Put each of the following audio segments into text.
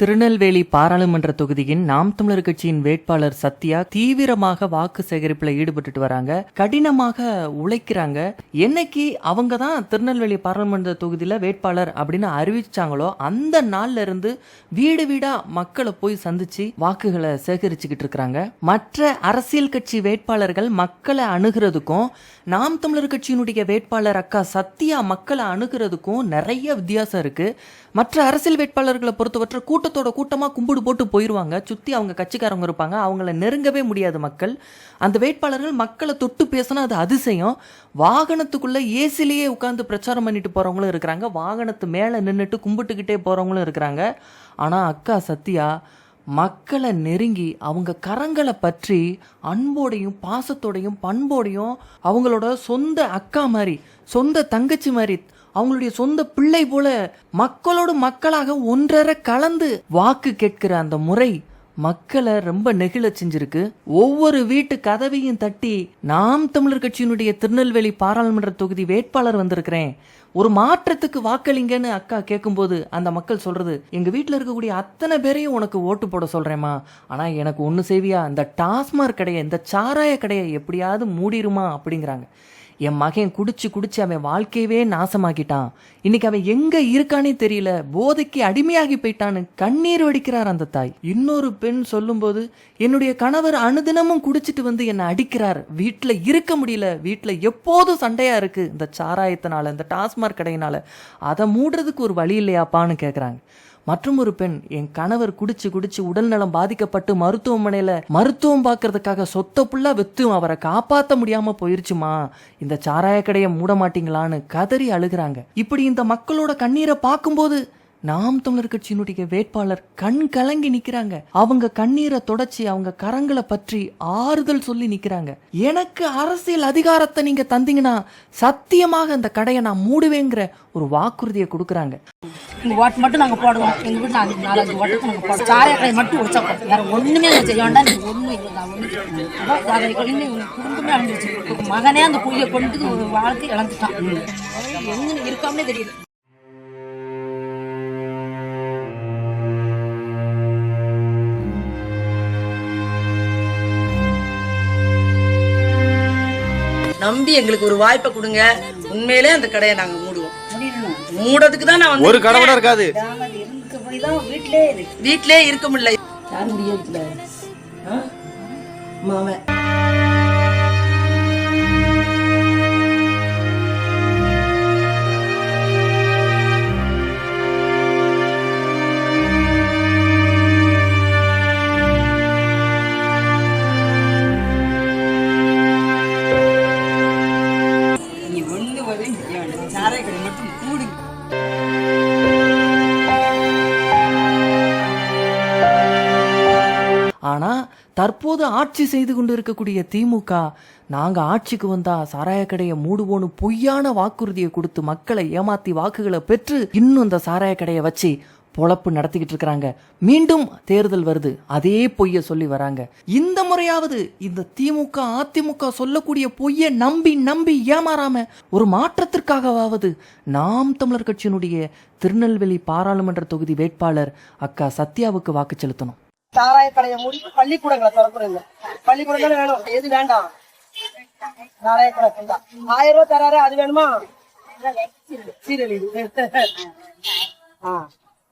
திருநெல்வேலி பாராளுமன்ற தொகுதியின் நாம் தமிழர் கட்சியின் வேட்பாளர் சத்யா தீவிரமாக வாக்கு சேகரிப்புல ஈடுபட்டுட்டு வராங்க. கடினமாக உழைக்கிறாங்க. என்னைக்கு அவங்க தான் திருநெல்வேலி பாராளுமன்ற தொகுதியில வேட்பாளர் அப்படின்னு அறிவிச்சாங்களோ அந்த நாள்ல இருந்து வீடு வீடா மக்களை போய் சந்திச்சு வாக்குகளை சேகரிச்சுக்கிட்டு இருக்கிறாங்க. மற்ற அரசியல் கட்சி வேட்பாளர்கள் மக்களை அணுகிறதுக்கும் நாம் தமிழர் கட்சியினுடைய வேட்பாளர் அக்கா சத்யா மக்களை அணுகிறதுக்கும் நிறைய வித்தியாசம் இருக்கு. மற்ற அரசியல் வேட்பாளர்களை பொறுத்தவரை கூட்டத்தோட கூட்டமாக கும்பிடு போட்டு போயிடுவாங்க சுற்றி அவங்க கட்சிக்காரங்க இருப்பாங்க. அவங்கள நெருங்கவே முடியாது மக்கள். அந்த வேட்பாளர்கள் மக்களை தொட்டு பேசினா அது அதிசயம். வாகனத்துக்குள்ளே ஏசிலேயே உட்காந்து பிரச்சாரம் பண்ணிட்டு போகிறவங்களும் இருக்கிறாங்க. வாகனத்து மேலே நின்றுட்டு கும்பிட்டுக்கிட்டே போகிறவங்களும் இருக்கிறாங்க. ஆனால் அக்கா சத்யா மக்களை நெருங்கி அவங்க கரங்களை பற்றி அன்போடையும் பாசத்தோடையும் பண்போடையும் அவங்களோட சொந்த அக்கா மாதிரி சொந்த தங்கச்சி மாதிரி அவங்களுடைய சொந்த பிள்ளை போல மக்களோடு மக்களாக ஒன்றரை கலந்து வாக்கு கேட்கிற அந்த முறை மக்களை ரொம்ப நெகிழ செஞ்சிருக்கு. ஒவ்வொரு வீட்டு கதவையும் தட்டி நாம் தமிழர் கட்சியினுடைய திருநெல்வேலி பாராளுமன்ற தொகுதி வேட்பாளர் வந்திருக்கிறேன். ஒரு மாற்றத்துக்கு வாக்களிங்கன்னு அக்கா கேட்கும்போது அந்த மக்கள் சொல்றது எங்க வீட்டில் இருக்கக்கூடிய அத்தனை பேரையும் உனக்கு ஓட்டு போட சொல்றேம்மா. ஆனா எனக்கு ஒன்று செய்வியா? இந்த டாஸ்மாக் கடையை இந்த சாராய கடையை எப்படியாவது மூடிருமா? அப்படிங்கிறாங்க. என் மகன் குடிச்சு குடிச்சு அவன் வாழ்க்கையவே நாசமாக்கிட்டான் இன்னைக்கு அவன் எங்க இருக்கானே தெரியல. போதைக்கு அடிமையாகி போயிட்டான்னு கண்ணீர் வடிக்கிறார் அந்த தாய். இன்னொரு பெண் சொல்லும்போது என்னுடைய கணவர் அனுதினமும் குடிச்சிட்டு வந்து என்னை அடிக்கிறார். வீட்டில் இருக்க முடியல. வீட்டில் எப்போதும் சண்டையா இருக்கு. இந்த சாராயத்தினால இந்த டாஸ்மாக் கடையினால. அதை மூடுறதுக்கு ஒரு வழி இல்லையாப்பான்னு கேட்குறாங்க மற்றும் ஒரு பெண் என் கணவர் குடிச்சு குடிச்சு உடல்நலம் பாதிக்கப்பட்டு மருத்துவமனையில மருத்துவம் பார்க்கறதுக்காக சொத்த புல்லா வித்தும் அவரை காப்பாத்த முடியாம போயிருச்சுமா? இந்த சாராய கடையை மூட மாட்டீங்களான்னு கதறி அழுகுறாங்க. இப்படி இந்த மக்களோட கண்ணீரை பார்க்கும்போது நாம் தமிழர் கட்சியினுடைய வேட்பாளர் கண் கலங்கி நிக்கிறாங்க. அவங்க கண்ணீரை தொடச்சி அவங்க கரங்களை பற்றி ஆறுதல் சொல்லி நிக்கிறாங்க. எனக்கு அரசியல் அதிகாரத்தை நீங்க தந்தீங்கன்னா சத்தியமாக அந்த கடையை நான் மூடுவேங்கிற ஒரு வாக்குறுதியை கொடுக்கறாங்க. ஓட்டு மட்டும் போடுவோம். நாலஞ்சு போடுவோம். கடை மட்டும் வேற செய்ய வேண்டாம். எனக்கு இல்லை நான் குடும்பமே அழிஞ்சிருச்சு மகனே அந்த புளிய கொண்டு ஒரு வாழ்க்கை இழந்துட்டான். இருக்காமலே தெரியுது. நம்பி எங்களுக்கு ஒரு வாய்ப்பை கொடுங்க. உண்மையிலே அந்த கடையை நாங்க மூடுவோம். மூடதுக்கு தான் நான் ஒரு கடை கூட இருக்காது. வீட்லயே இருக்க. முடியல. மாமன். இப்போது ஆட்சி செய்து கொண்டு இருக்கக்கூடிய திமுக நாங்க ஆட்சிக்கு வந்தா சாராய கடையை மூடுவோன்னு பொய்யான வாக்குறுதியை கொடுத்து மக்களை ஏமாத்தி வாக்குகளை பெற்று இன்னும் இந்த சாராய கடையை வச்சு பொழப்பு நடத்திக்கிட்டு இருக்கிறாங்க. மீண்டும் தேர்தல் வருது. அதே பொய்ய சொல்லி வராங்க. இந்த முறையாவது இந்த திமுக அதிமுக சொல்லக்கூடிய பொய்யை நம்பி நம்பி ஏமாறாம ஒரு மாற்றத்திற்காகவாவது நாம் தமிழர் கட்சியினுடைய திருநெல்வேலி பாராளுமன்ற தொகுதி வேட்பாளர் அக்கா சத்யாவுக்கு வாக்கு செலுத்தணும். சாராய கடையை மூடி பள்ளிக்கூடங்களை திறந்துருங்க. பள்ளிக்கூடம் தானே வேணும். எது வேண்டாம்? சாராய கடை. ஆயிரம் ரூபாய் தராரு. அது வேணுமா? சீரழிவு. ஆ.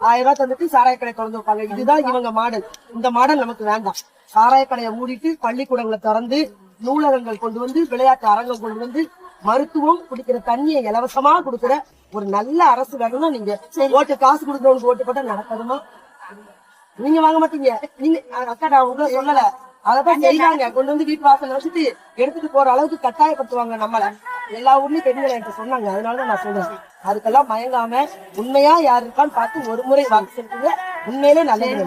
ஆயிரம் ரூபாய் தந்துட்டு சாராய கடை திறந்து வைப்பாங்க. இதுதான் இவங்க மாடல். இந்த மாடல் நமக்கு வேண்டாம். சாராய கடையை மூடிட்டு பள்ளிக்கூடங்களை திறந்து நூலகங்கள் கொண்டு வந்து விளையாட்டு அரங்கம் கொண்டு வந்து மருத்துவம் குடிக்கிற தண்ணியை இலவசமா கொடுக்கிற ஒரு நல்ல அரசு வேணும்னா நீங்க ஓட்டு காசு கொடுக்கறவங்களுக்கு ஓட்டு போட்டா நடக்காதுமா? நீங்க வாங்க மாட்டீங்க. நீங்க அக்கா நான் உங்களை சொல்லல. அததான் செய்வாங்க கொண்டு வந்து வீட்டு வாசல்ல வச்சுட்டு எடுத்துட்டு போற அளவுக்கு கட்டாயப்படுத்துவாங்க நம்மள. எல்லா ஊர்லயும் பெண்களை என்கிட்ட சொன்னாங்க. அதனாலதான் நான் சொல்றேன். அதுக்கெல்லாம் மயங்காம உண்மையா யார் இருக்கான்னு பார்த்து ஒரு முறை வாக்கு செலுத்துங்க. உண்மையிலே நல்லது.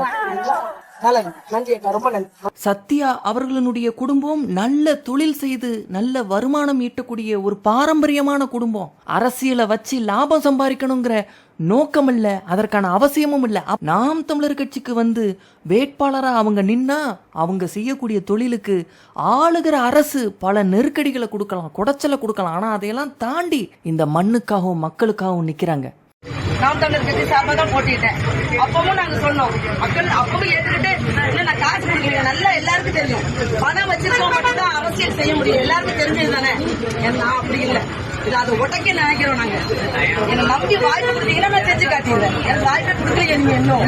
சத்யா அவர்களுடைய குடும்பம் நல்ல தொழில் செய்து நல்ல வருமானம் ஈட்டக்கூடிய ஒரு பாரம்பரியமான குடும்பம். அரசியலை வச்சு லாபம் சம்பாதிக்கணுங்கிற நோக்கம் இல்ல அதற்கான அவசியமும் இல்ல. நாம் தமிழர் கட்சிக்கு வந்து வேட்பாளரா அவங்க நின்னா அவங்க செய்யக்கூடிய தொழிலுக்கு ஆளுகிற அரசு பல நெருக்கடிகளை கொடுக்கலாம் குடைச்சலை கொடுக்கலாம். ஆனா அதையெல்லாம் தாண்டி இந்த மண்ணுக்காகவும் மக்களுக்காகவும் நிக்கிறாங்க. நாம் தமிழர் கட்சி சார்பாக தான் போட்டிட்டேன் அப்பவும் நாங்க சொன்னோம் மக்கள் அப்பவும் ஏற்றுக்கிட்டு இல்ல நான் காசு கொடுக்குறீங்க நல்லா எல்லாருக்கும் தெரியும். பணம் வச்சிருக்கோம் மட்டும் தான் அரசியல் செய்ய முடியும். எல்லாருக்கும் தெரிஞ்சது தானே? நான் அப்படி இல்லை. இது அதை உடைக்க நினைக்கிறோம் நாங்க. என்ன நம்பி வாய்ப்பு கொடுத்தீங்கன்னா நான் செஞ்சு காட்டிடுறேன் எனக்கு வாய்ப்பு கொடுக்கல நீங்க இன்னும்.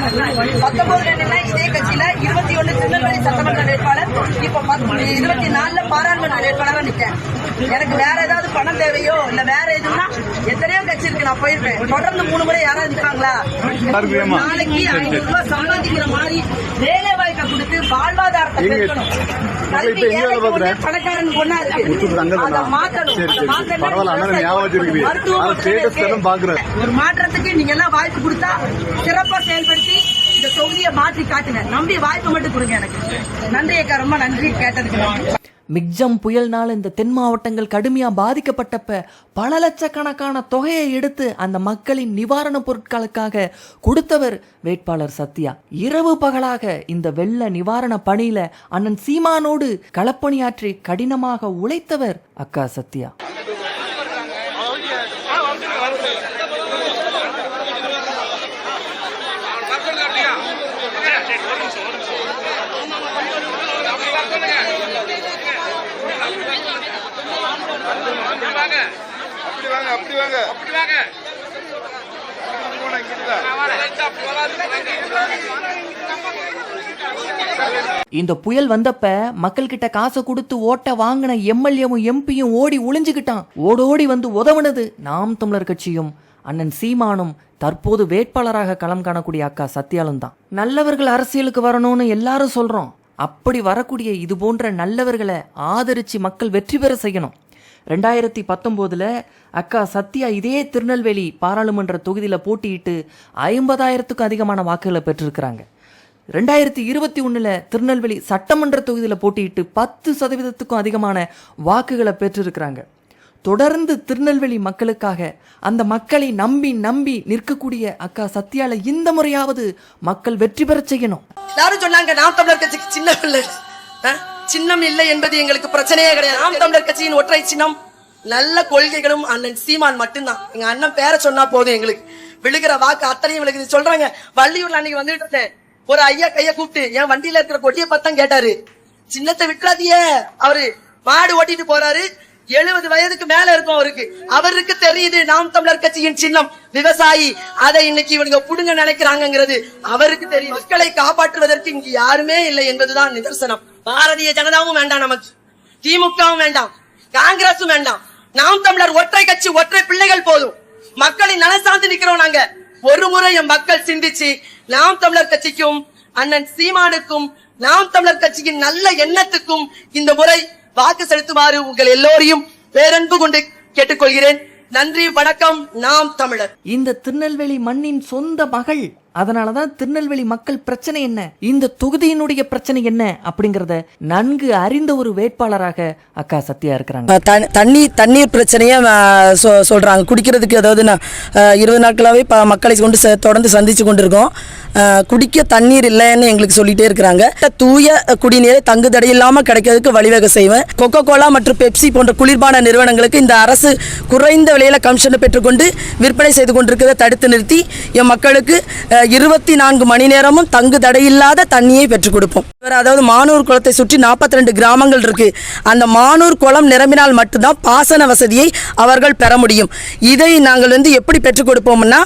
பத்தொன்பதுல என்னன்னா இதே கட்சியில இருபத்தி ஒண்ணு திருநெல்வேலி சட்டமன்ற வேட்பாளர் இப்ப பத்து- இருபத்தி நாலுல பாராளுமன்ற வேட்பாளரா நிக்கேன். எனக்கு வேற ஏதாவது பணம் தேவையோ இல்ல வேற எதுனா எத்தனையோ கட்சி இருக்கு நான் போயிருப்பேன். தொடர்ந்து மூணு முறை யாராவது இருக்காங்களா நாளைக்கு ஐநூறு ரூபாய் சம்பாதிக்கிற மாதிரி வேலை வாய்ப்பை கொடுத்து வாழ்வாதாரத்தை பெருக்கணும். பணக்காரனுக்கு ஒண்ணா இருக்கு. அதை பாக்குறேன். ஒரு மாற்றத்துக்கு நீங்க எல்லாம் வாய்ப்பு கொடுத்தா சிறப்பா செயல்படுத்தி இந்த தொகுதியை மாற்றி காட்டுங்க. நம்பி வாய்ப்பு மட்டும் கொடுங்க எனக்கு. நன்றி அக்கா ரொம்ப நன்றி கேட்டதுக்கு மிக்ஜம் புயல்னால இந்த தென் மாவட்டங்கள் கடுமையா பாதிக்கப்பட்டப்ப பல லட்சக்கணக்கான தொகையை எடுத்து அந்த மக்களின் நிவாரணப் பொருட்களுக்காக கொடுத்தவர் வேட்பாளர் சத்யா. இரவு பகலாக இந்த வெள்ள நிவாரண பணியில அண்ணன் சீமானோடு களப்பணியாற்றி கடினமாக உழைத்தவர் அக்கா சத்யா அப்படி வாங்க அப்படி வாங்க அப்படி வாங்க இந்த புயல் வந்தப்ப மக்கள் கிட்ட காசை கொடுத்து ஓட்ட வாங்கின எம்எல்ஏவும் எம்பியும் ஓடி ஒளிஞ்சுக்கிட்டான். ஓடோடி வந்து உதவுனது நாம் தமிழர் கட்சியும். அண்ணன் சீமானும் தற்போது வேட்பாளராக களம் காணக்கூடிய அக்கா சத்யாலும் தான். நல்லவர்கள் அரசியலுக்கு வரணும்னு எல்லாரும் சொல்றோம். அப்படி வரக்கூடிய இது போன்ற நல்லவர்களை ஆதரிச்சு மக்கள் வெற்றி பெற செய்யணும். ரெண்டாயிரத்தி பத்தொம்போதுல அக்கா சத்யா இதே திருநெல்வேலி பாராளுமன்ற தொகுதியில போட்டியிட்டு ஐம்பதாயிரத்துக்கும் அதிகமான வாக்குகளை பெற்றிருக்கிறாங்க. ரெண்டாயிரத்தி இருபத்தி ஒண்ணுல திருநெல்வேலி சட்டமன்ற தொகுதியில போட்டியிட்டு பத்து சதவீதத்துக்கும் அதிகமான வாக்குகளை பெற்றிருக்கிறாங்க. தொடர்ந்து திருநெல்வேலி மக்களுக்காக அந்த மக்களை நம்பி நம்பி நிற்கக்கூடிய அக்கா சத்யால இந்த முறையாவது மக்கள் வெற்றி பெறச் செய்யணும். எல்லாரும் சொன்னாங்க நான் தமிழர் கட்சிக்கு சின்ன பிள்ளை. சின்னம் இல்லை என்பது எங்களுக்கு பிரச்சனையே கிடையாது. நாம் தமிழர் கட்சியின் ஒற்றை சின்னம். நல்ல கொள்கைகளும் அண்ணன் சீமான் மட்டும்தான். எங்க அண்ணன் பேரை சொன்னா போதும் எங்களுக்கு. விழுகிற வாக்கு அத்தனையும் விழுகுது. சொல்றாங்க வள்ளியூர்ல அன்னைக்கு வந்துட்டு இருந்தேன். ஒரு ஐயா கைய கூப்பிட்டு என் வண்டியில இருக்கிற கொடியை பார்த்தா கேட்டாரு. சின்னத்தை விட்டுறாதிய அவரு மாடு ஓட்டிட்டு போறாரு. எழுபது வயதுக்கு மேல இருக்கும் அவருக்கு. அவருக்கு தெரியுது நாம் தமிழர் கட்சியின் சின்னம். விவசாயி. அதை இன்னைக்கு இவனுங்க புடுங்க நினைக்கிறாங்கிறது அவருக்கு தெரியும் மக்களை காப்பாற்றுவதற்கு இங்கு யாருமே இல்லை என்பதுதான் நிதர்சனம். பாரதிய ஜனதாவும் வேண்டாம் நமக்கு. திமுகவும் வேண்டாம். காங்கிரஸும் வேண்டாம். நாம் தமிழர் ஒற்றை கட்சி ஒற்றை பிள்ளைகள் போதும். மக்களின் நல சார்ந்து நிக்கிறோம் நாங்க. ஒரு முறை என் மக்கள் சிந்திச்சு நாம் தமிழர் கட்சிக்கும் அண்ணன் சீமானுக்கும் நாம் தமிழர் கட்சியின் நல்ல எண்ணத்துக்கும் இந்த முறை வாக்கு செலுத்துமாறு உங்கள் எல்லோரையும் பேரன்பு கொண்டு கேட்டுக்கொள்கிறேன். நன்றி வணக்கம். நாம் தமிழர். இந்த திருநெல்வேலி மண்ணின் சொந்த மகள் அதனாலதான் திருநெல்வேலி மக்கள் பிரச்சனை என்ன? இந்த தொகுதியினுடைய பிரச்சனை என்ன? அப்படிங்கறத நன்கு அறிந்த ஒரு வேட்பாளராக அக்கா சத்யா இருக்கிறாங்க. தண்ணி தண்ணீர் பிரச்சனையை சொ- சொல்றாங்க. குடிக்கிறதுக்கு அதாவது நான் இருபது நாட்களாகவே இப்போ மக்களை கொண்டு ச- தொடர்ந்து சந்திச்சு கொண்டிருக்கோம். குடிக்க தண்ணீர் இல்லைன்னு எங்களுக்கு சொல்லிட்டே இருக்கிறாங்க. தூய குடிநீரை தங்கு தடையில்லாமல் கிடைக்கிறதுக்கு வழிவகை செய்வேன். கொக்கோ கோலா மற்றும் பெப்சி போன்ற குளிர்பான நிறுவனங்களுக்கு இந்த அரசு குறைந்த விலையில கமிஷனை பெற்றுக்கொண்டு விற்பனை செய்து கொண்டிருக்கிறத தடுத்து நிறுத்தி என் மக்களுக்கு இருபத்தி நான்கு மணி நேரமும் தங்கு தடையில்லாத தண்ணியை பெற்றுக் கொடுப்போம். இவர் அதாவது மானூர் குளத்தை சுற்றி 42 கிராமங்கள் இருக்கு. அந்த மானூர் குளம் நிரம்பினால் மட்டும்தான் பாசன வசதியை அவர்கள் பெற முடியும். இதை நாங்கள் வந்து எப்படி பெற்றுக் கொடுப்போம்னா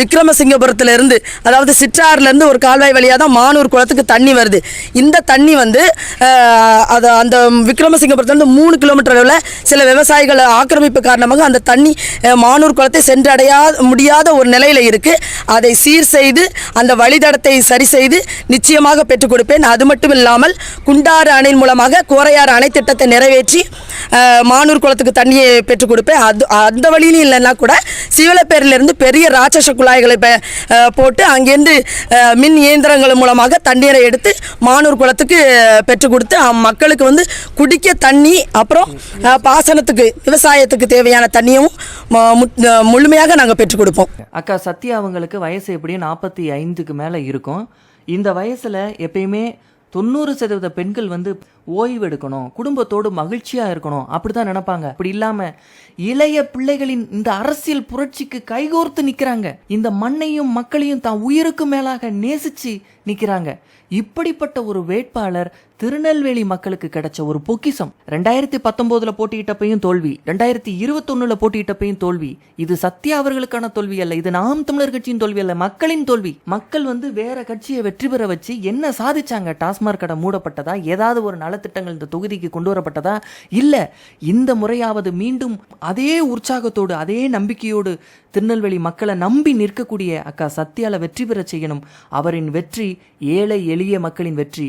விக்ரமசிங்கபுரத்திலிருந்து அதாவது சிற்றாறுலேருந்து ஒரு கால்வாய் வழியாக தான் மானூர் குளத்துக்கு தண்ணி வருது. இந்த தண்ணி வந்து அது அந்த விக்ரமசிங்கபுரத்துலேருந்து மூணு கிலோமீட்டர் அளவில் சில விவசாயிகள் ஆக்கிரமிப்பு காரணமாக அந்த தண்ணி மானூர் குளத்தை சென்றடையா முடியாத ஒரு நிலையில் இருக்குது அதை சீர் செய்து அந்த வழித்தடத்தை சரி செய்து நிச்சயமாக பெற்றுக் கொடுப்பேன். அது மட்டும் இல்லாமல் குண்டாறு அணையின் மூலமாக கோரையாறு அணை திட்டத்தை நிறைவேற்றி மானூர் குளத்துக்கு தண்ணியை பெற்றுக் கொடுப்பேன். அது அந்த வழியிலும் இல்லைன்னா கூட சிவலப்பேரிலிருந்து பெரிய ராட்சச குழாய்களை போட்டு அங்கேருந்து மின் இயந்திரங்கள் மூலமாக தண்ணீரை எடுத்து மானூர் குளத்துக்கு பெற்றுக் கொடுத்து மக்களுக்கு வந்து குடிக்க தண்ணி அப்புறம் பாசனத்துக்கு விவசாயத்துக்கு தேவையான தண்ணியும் முழுமையாக நாங்கள் பெற்றுக் கொடுப்போம். அக்கா சத்யா அவங்களுக்கு வயசு எப்படியும் நாற்பத்தி ஐந்துக்கு மேலே இருக்கும். இந்த வயசில் எப்பயுமே தொண்ணூறு சதவீத பெண்கள் வந்து ஓய்வு எடுக்கணும் குடும்பத்தோடு மகிழ்ச்சியா இருக்கணும். அப்படிதான் நினைப்பாங்க. அப்படி இல்லாம இளைய பிள்ளைகளின் இந்த அரசியல் புரட்சிக்கு கைகோர்த்து நிக்கிறாங்க. இந்த மண்ணையும் மக்களையும் தான் உயிருக்கு மேலாக நேசிச்சு நிக்கிறாங்க. இப்படிப்பட்ட ஒரு வேட்பாளர் திருநெல்வேலி மக்களுக்கு கிடைச்ச ஒரு பொக்கிஷம் ரெண்டாயிரத்தி பத்தொன்பதுல போட்டியிட்டப்பையும் தோல்வி. ரெண்டாயிரத்தி இருபத்தொன்னுல போட்டியிட்டப்பையும் தோல்வி. இது சத்யா அவர்களுக்கான தோல்வி அல்ல இது நாம் தமிழர் கட்சியின் தோல்வி அல்ல மக்களின் தோல்வி. மக்கள் வந்து வேற கட்சியை வெற்றி பெற வச்சு என்ன சாதிச்சாங்க? டாஸ்மாக் கடை மூடப்பட்டதா? ஏதாவது ஒரு நலத்திட்டங்கள் இந்த தொகுதிக்கு கொண்டு வரப்பட்டதா? இல்ல இந்த முறையாவது மீண்டும் அதே உற்சாகத்தோடு அதே நம்பிக்கையோடு திருநெல்வேலி மக்களை நம்பி நிற்கக்கூடிய அக்கா சத்யால வெற்றி பெற செய்யணும். அவரின் வெற்றி ஏழை எளிய மக்களின் வெற்றி.